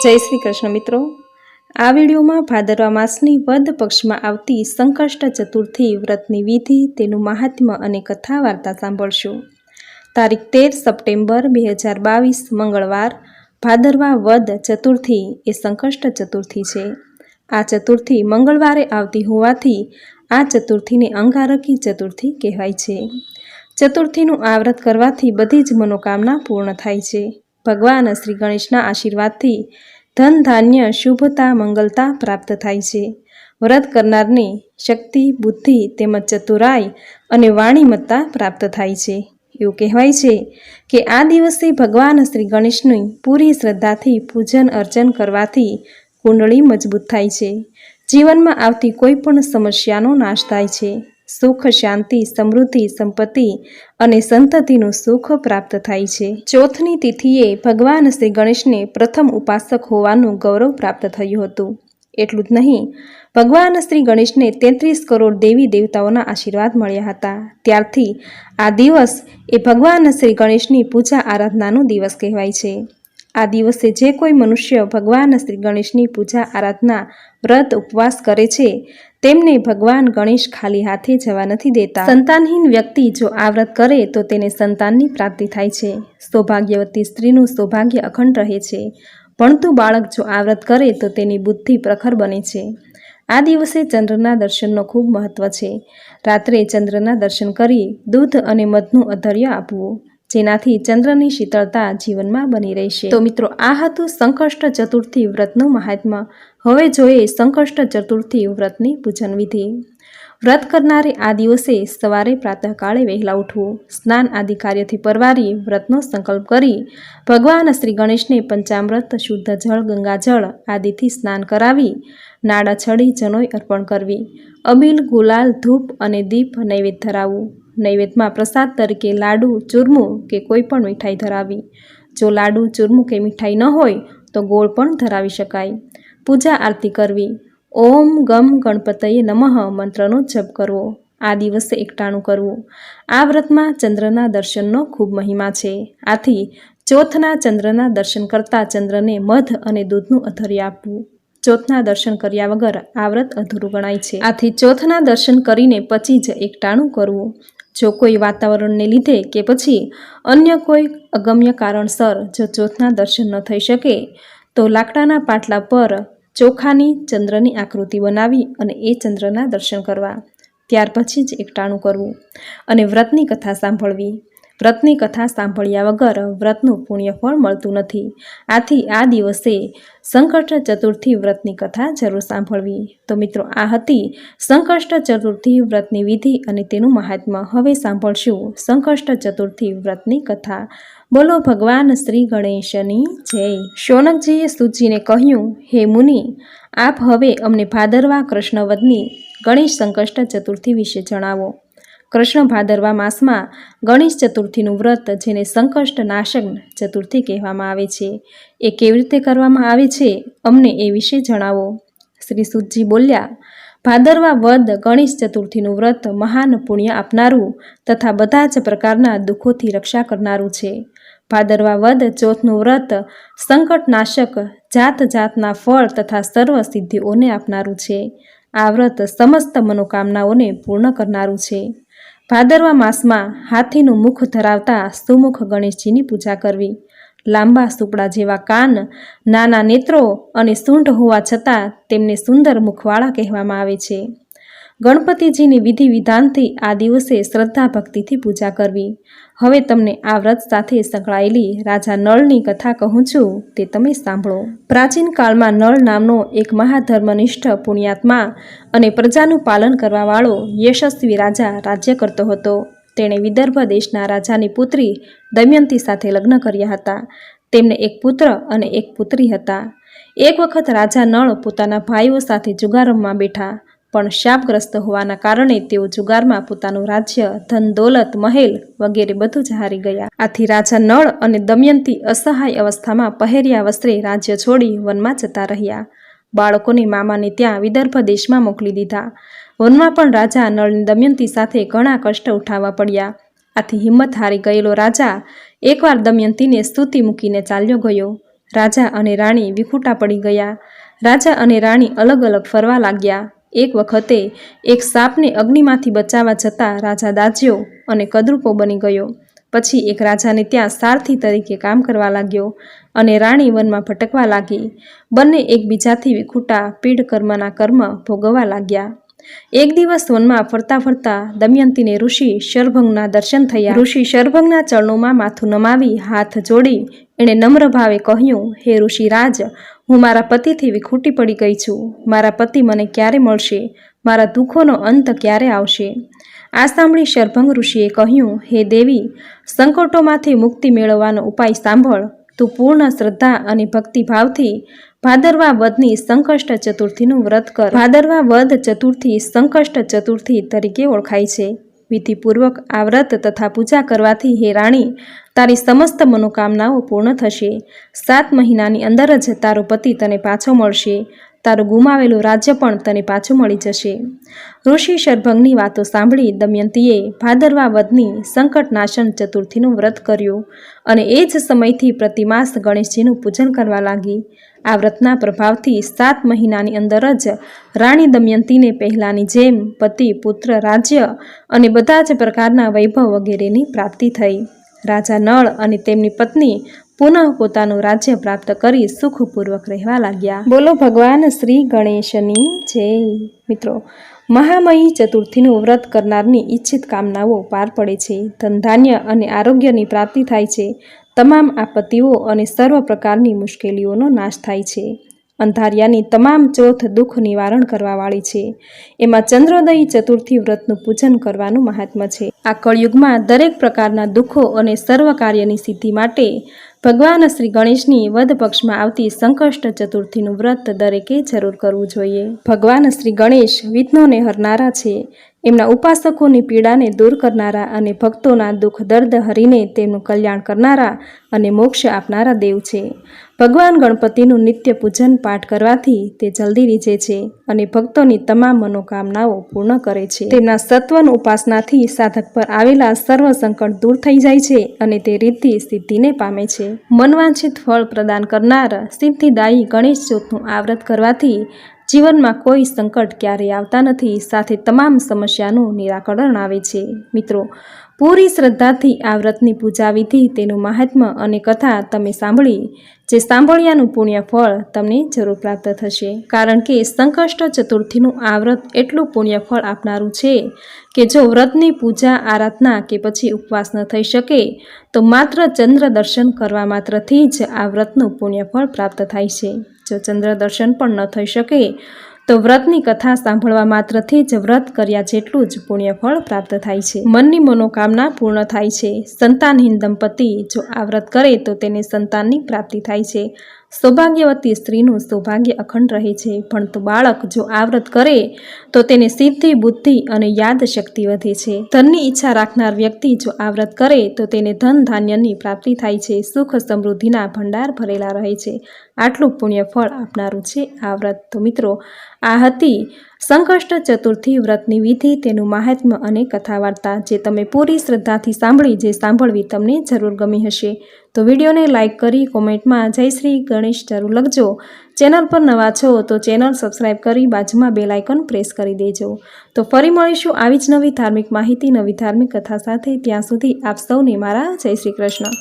જય શ્રી કૃષ્ણ મિત્રો. આ વિડીયોમાં ભાદરવા માસની વદ પક્ષમાં આવતી સંકષ્ટ ચતુર્થી વ્રતની વિધિ, તેનું મહાત્મ્ય અને કથા વાર્તા સાંભળશું. તારીખ તેર સપ્ટેમ્બર બે હજાર બાવીસ, મંગળવાર. ભાદરવા વદ ચતુર્થી એ સંકષ્ટ ચતુર્થી છે. આ ચતુર્થી મંગળવારે આવતી હોવાથી આ ચતુર્થીને અંગારકી ચતુર્થી કહેવાય છે. ચતુર્થીનું આ વ્રત કરવાથી બધી જ મનોકામના પૂર્ણ થાય છે. ભગવાન શ્રી ગણેશના આશીર્વાદથી ધન, ધાન્ય, શુભતા, મંગલતા પ્રાપ્ત થાય છે. વ્રત કરનારને શક્તિ, બુદ્ધિ તેમજ ચતુરાઈ અને વાણીમત્તા પ્રાપ્ત થાય છે. એવું કહેવાય છે કે આ દિવસે ભગવાન શ્રી ગણેશની પૂરી શ્રદ્ધાથી પૂજન અર્ચન કરવાથી કુંડળી મજબૂત થાય છે. જીવનમાં આવતી કોઈ પણ સમસ્યાનો નાશ થાય છે. સુખ, શાંતિ, સમૃદ્ધિ, સંપત્તિ અને સંતતિનું સુખ પ્રાપ્ત થાય છે. ચોથની તિથિએ ભગવાન શ્રી ગણેશને પ્રથમ ઉપાસક હોવાનું ગૌરવ પ્રાપ્ત થયું હતું. એટલું જ નહીં, ભગવાન શ્રી ગણેશને તેત્રીસ કરોડ દેવી દેવતાઓના આશીર્વાદ મળ્યા હતા. ત્યારથી આ દિવસ એ ભગવાન શ્રી ગણેશની પૂજા આરાધનાનો દિવસ કહેવાય છે. આ દિવસે જે કોઈ મનુષ્ય ભગવાન શ્રી ગણેશની પૂજા, આરાધના, વ્રત, ઉપવાસ કરે છે, તેમને ભગવાન ગણેશ ખાલી હાથે જવા નથી દેતા. સંતાનહીન વ્યક્તિ જો આ વ્રત કરે, તો તેને સંતાનની પ્રાપ્તિ થાય છે. સૌભાગ્યવતી સ્ત્રીનું સૌભાગ્ય અખંડ રહે છે. ભણતું બાળક જો આ વ્રત કરે, તો તેની બુદ્ધિ પ્રખર બને છે. આ દિવસે ચંદ્રના દર્શનનો ખૂબ મહત્વ છે. રાત્રે ચંદ્રના દર્શન કરી દૂધ અને મધનું અધર્ય આપવું. જેનાથી ચંદ્રની શીતળતા જીવનમાં બની રહેશે. તો મિત્રો, આ હતું સંકષ્ટ ચતુર્થી વ્રતનું મહાત્મ્ય. હવે જોઈએ સંકષ્ટ ચતુર્થી વ્રતની પૂજન વિધિ. વ્રત કરનારે આ દિવસે સવારે પ્રાતઃકાળે વહેલા ઉઠવું. સ્નાન આદિ કાર્યથી પરવારી વ્રતનો સંકલ્પ કરી ભગવાન શ્રી ગણેશને પંચામૃત, શુદ્ધ જળ, ગંગાજળ આદિથી સ્નાન કરાવી નાડા છડી જનોઈ અર્પણ કરવી. અબીલ, ગુલાલ, ધૂપ અને દીપ નૈવેદ્ય ધરાવવું. નૈવેદ્યમાં પ્રસાદ તરીકે લાડુ, ચૂરમું કે કોઈ પણ મીઠાઈ ધરાવી. જો લાડુ, ચૂરમું કે મીઠાઈ ન હોય, તો ગોળ પણ ધરાવી શકાય. પૂજા આરતી કરવી. ઓમ ગમ ગણપતયે નમઃ મંત્રનો જપ કરવો. આ દિવસે એકટાણું કરવું. આ વ્રતમાં ચંદ્રના દર્શનનો ખૂબ મહિમા છે. આથી ચોથના ચંદ્રના દર્શન કરતાં ચંદ્રને મધ અને દૂધનું અધર્ય આપવું. ચોથના દર્શન કર્યા વગર આ વ્રત અધૂરું ગણાય છે. આથી ચોથના દર્શન કરીને પછી જ એકટાણું કરવું. જો કોઈ વાતાવરણને લીધે કે પછી અન્ય કોઈ અગમ્ય કારણસર જો ચોથના દર્શન ન થઈ શકે, તો લાકડાના પાટલા પર ચોખાની ચંદ્રની આકૃતિ બનાવી અને એ ચંદ્રના દર્શન કરવા. ત્યાર પછી જ એકટાણું કરવું અને વ્રતની કથા સાંભળવી. વ્રતની કથા સાંભળ્યા વગર વ્રતનું પુણ્યફળ મળતું નથી. આથી આ દિવસે સંકષ્ટ ચતુર્થી વ્રતની કથા જરૂર સાંભળવી. તો મિત્રો, આ હતી સંકષ્ટ ચતુર્થી વ્રતની વિધિ અને તેનું મહાત્મ્ય. હવે સાંભળશું સંકષ્ટ ચતુર્થી વ્રતની કથા. બોલો ભગવાન શ્રી ગણેશની જય. શોનકજીએ સુજીને કહ્યું, હે મુનિ, આપ હવે અમને ભાદરવા કૃષ્ણવદની ગણેશ સંકષ્ટ ચતુર્થી વિશે જણાવો. કૃષ્ણ ભાદરવા માસમાં ગણેશ ચતુર્થીનું વ્રત, જેને સંકષ્ટ નાશક ચતુર્થી કહેવામાં આવે છે. એ કેવી રીતે કરવામાં આવે છે? અમને એ વિશે જણાવો. શ્રી સુતજી બોલ્યા, ભાદરવા વદ ગણેશ ચતુર્થીનું વ્રત મહાન પુણ્ય આપનારું તથા બધા જ પ્રકારના દુઃખોથી રક્ષા કરનારું છે. ભાદરવા વદ ચોથનું વ્રત સંકટનાશક જાત જાતના ફળ તથા સર્વ સિદ્ધિઓને આપનારું છે. આ વ્રત સમસ્ત મનોકામનાઓને પૂર્ણ કરનારું છે. ભાદરવા માસમાં હાથીનું મુખ ધરાવતા સુમુખ ગણેશજીની પૂજા કરવી. લાંબા સુપડા જેવા કાન, નાના નેત્રો અને સૂંઢ હોવા છતાં તેમને સુંદર મુખવાળા કહેવામાં આવે છે. ગણપતિજીની વિધિ વિધાનથી આ દિવસે શ્રદ્ધા ભક્તિથી પૂજા કરવી. હવે તમને આ વ્રત સાથે સંકળાયેલી રાજા નળની કથા કહું છું, તે તમે સાંભળો. પ્રાચીન કાળમાં નળ નામનો એક મહાધર્મનિષ્ઠ પુણ્યાત્મા અને પ્રજાનું પાલન કરવાવાળો યશસ્વી રાજા રાજ્ય કરતો હતો. તેણે વિદર્ભ દેશના રાજાની પુત્રી દમયંતી સાથે લગ્ન કર્યા હતા. તેમને એક પુત્ર અને એક પુત્રી હતા. એક વખત રાજા નળ પોતાના ભાઈઓ સાથે જુગારમમાં બેઠા. પણ શાપગ્રસ્ત હોવાના કારણે તેઓ જુગારમાં પોતાનું રાજ્ય, ધન, દોલત, મહેલ વગેરે બધું જ હારી ગયા. આથી રાજા નળ અને દમયંતી અસહાય અવસ્થામાં પહેર્યા વસ્ત્રે રાજ્ય છોડી વનમાં જતા રહ્યા. બાળકોને મામાને ત્યાં વિદર્ભ દેશમાં મોકલી દીધા. વનમાં પણ રાજા નળની દમયંતી સાથે ઘણા કષ્ટ ઉઠાવવા પડ્યા. આથી હિંમત હારી ગયેલો રાજા એકવાર દમયંતીને સ્તુતિ મૂકીને ચાલ્યો ગયો. રાજા અને રાણી વિખૂટા પડી ગયા. રાજા અને રાણી અલગ અલગ ફરવા લાગ્યા. એક વખતે એક સાપને અગ્નિમાંથી બચાવવા જતાં રાજા દાજ્યો અને કદરૂપો બની ગયો. પછી એક રાજાને ત્યાં સારથી તરીકે કામ કરવા લાગ્યો અને રાણી વનમાં ભટકવા લાગી. બંને એકબીજાથી વિખૂટા પીડ કર્મના કર્મ ભોગવવા લાગ્યા. એક દિવસ વનમાં ફરતા ફરતા દમયંતીને ઋષિ શરભંગના દર્શન થયા. ઋષિ શરભંગના ચરણોમાં માથું નમાવી હાથ જોડી એણે નમ્ર ભાવે કહ્યું, હે ઋષિરાજ હું મારા પતિથી વિખૂટી પડી ગઈ છું. મારા પતિ મને ક્યારે મળશે? મારા દુઃખોનો અંત ક્યારે આવશે? આ સાંભળી શરભંગ ઋષિએ કહ્યું, હે દેવી, સંકટોમાંથી મુક્તિ મેળવવાનો ઉપાય સાંભળ. તું પૂર્ણ શ્રદ્ધા અને ભક્તિભાવથી ભાદરવા વધની સંકષ્ટ ચતુર્થીનું વ્રત કર. ભાદરવા વધ ચતુર્થી સંકષ્ટ ચતુર્થી તરીકે ઓળખાય છે. વિધિપૂર્વક આ વ્રત તથા પૂજા કરવાથી હે રાણી, તારી સમસ્ત મનોકામનાઓ પૂર્ણ થશે. સાત મહિનાની અંદર જ તારો પતિ તને પાછો મળશે. તારું ગુમાવેલું રાજ્ય પણ તને પાછું મળી જશે. ઋષિ શરભંગની વાતો સાંભળી દમયંતીએ ભાદરવા વધની સંકટનાશન ચતુર્થીનું વ્રત કર્યું અને એ જ સમયથી પ્રતિમાસ ગણેશજીનું પૂજન કરવા લાગી. આ વ્રતના પ્રભાવથી સાત મહિનાની અંદર જ રાણી દમયંતીને પહેલાંની જેમ પતિ, પુત્ર, રાજ્ય અને બધા જ પ્રકારના વૈભવ વગેરેની પ્રાપ્તિ થઈ. રાજા નળ અને તેમની પત્ની પુનઃ પોતાનું રાજ્ય પ્રાપ્ત કરી સુખપૂર્વક રહેવા લાગ્યા. બોલો ભગવાન શ્રી ગણેશની જય. મિત્રો મહામયી ચતુર્થીનું વ્રત કરનારની ઈચ્છિત કામનાઓ પાર પડે છે. ધનધાન્ય અને આરોગ્યની પ્રાપ્તિ થાય છે. તમામ આપત્તિઓ અને સર્વ પ્રકારની મુશ્કેલીઓનો નાશ થાય છે. અંધારિયાની તમામ ચોથ દુઃખ નિવારણ કરવાવાળી છે. એમાં ચંદ્રોદયી ચતુર્થી વ્રતનું પૂજન કરવાનું મહાત્મ્ય છે. આ કળયુગમાં દરેક પ્રકારના દુઃખો અને સર્વ કાર્યની સિદ્ધિ માટે ભગવાન શ્રી ગણેશની વધ પક્ષમાં આવતી સંકષ્ટ ચતુર્થીનું વ્રત દરેકે જરૂર કરવું જોઈએ. ભગવાન શ્રી ગણેશ વિઘ્નોને હરનારા છે. એમના ઉપાસકોની પીડાને દૂર કરનારા અને ભક્તોના દુઃખ, દર્દ હરીને તેમનું કલ્યાણ કરનારા અને મોક્ષ આપનારા દેવ છે. ભગવાન ગણપતિનું નિત્ય પૂજન પાઠ કરવાથી તે જલ્દી રીઝે છે અને ભક્તોની તમામ મનોકામનાઓ પૂર્ણ કરે છે. તેમના સત્વન ઉપાસનાથી સાધક પર આવેલા સર્વ સંકટ દૂર થઈ જાય છે અને તે રીતિ સિદ્ધિને પામે છે. મનવાંછિત ફળ પ્રદાન કરનાર સિદ્ધિદાયી ગણેશ ચોથનું આવ્રત કરવાથી જીવનમાં કોઈ સંકટ ક્યારેય આવતા નથી. સાથે તમામ સમસ્યાનું નિરાકરણ આવે છે. મિત્રો, પૂરી શ્રદ્ધાથી આ વ્રતની પૂજા વિધિ, તેનું મહાત્મ્ય અને કથા તમે સાંભળી, જે સાંભળ્યાનું પુણ્ય ફળ તમને જરૂર પ્રાપ્ત થશે. કારણ કે સંકષ્ટ ચતુર્થીનું આ વ્રત એટલું પુણ્ય ફળ આપનારું છે કે જો વ્રતની પૂજા, આરાધના કે પછી ઉપવાસ ન થઈ શકે, તો માત્ર ચંદ્ર દર્શન કરવા માત્રથી જ આ વ્રતનું પુણ્ય ફળ પ્રાપ્ત થાય છે. જો ચંદ્ર દર્શન પણ ન થઈ શકે. તો વ્રતની કથા સાંભળવા માત્રથી જ વ્રત કર્યા જેટલું જ પુણ્યફળ પ્રાપ્ત થાય છે. મનની મનોકામના પૂર્ણ થાય છે. સંતાનહીન દંપતિ જો આ વ્રત કરે તો તેને સંતાનની પ્રાપ્તિ થાય છે. સૌભાગ્યવતી સ્ત્રીનું સૌભાગ્ય અખંડ રહે છે. પણ તો બાળક જો આ વ્રત કરે, તો તેને સિદ્ધિ, બુદ્ધિ અને યાદ શક્તિ વધે છે. ધનની ઈચ્છા રાખનાર વ્યક્તિ જો આ વ્રત કરે, તો તેને ધન ધાન્યની પ્રાપ્તિ થાય છે. સુખ સમૃદ્ધિના ભંડાર ભરેલા રહે છે. આટલું પુણ્ય ફળ આપનારું છે આ વ્રત તો મિત્રો, આ હતી સંકષ્ટ ચતુર્થી વ્રતની વિધિ. તેનું મહાત્મ્ય અને કથા વાર્તા જે તમે પૂરી શ્રદ્ધાથી સાંભળી, જે સાંભળવી તમને જરૂર ગમી હશે. તો વિડીયોને લાઇક કરી કોમેન્ટમાં જય શ્રી ગણેશ જરૂર લખજો. ચેનલ પર નવા છો તો ચેનલ સબસ્ક્રાઈબ કરી બાજુમાં બે આઇકન પ્રેસ કરી દેજો. તો ફરી મળીશું આવી જ નવી ધાર્મિક માહિતી, નવી ધાર્મિક કથા સાથે. ત્યાં સુધી આપ સૌને મારા જય શ્રી કૃષ્ણ.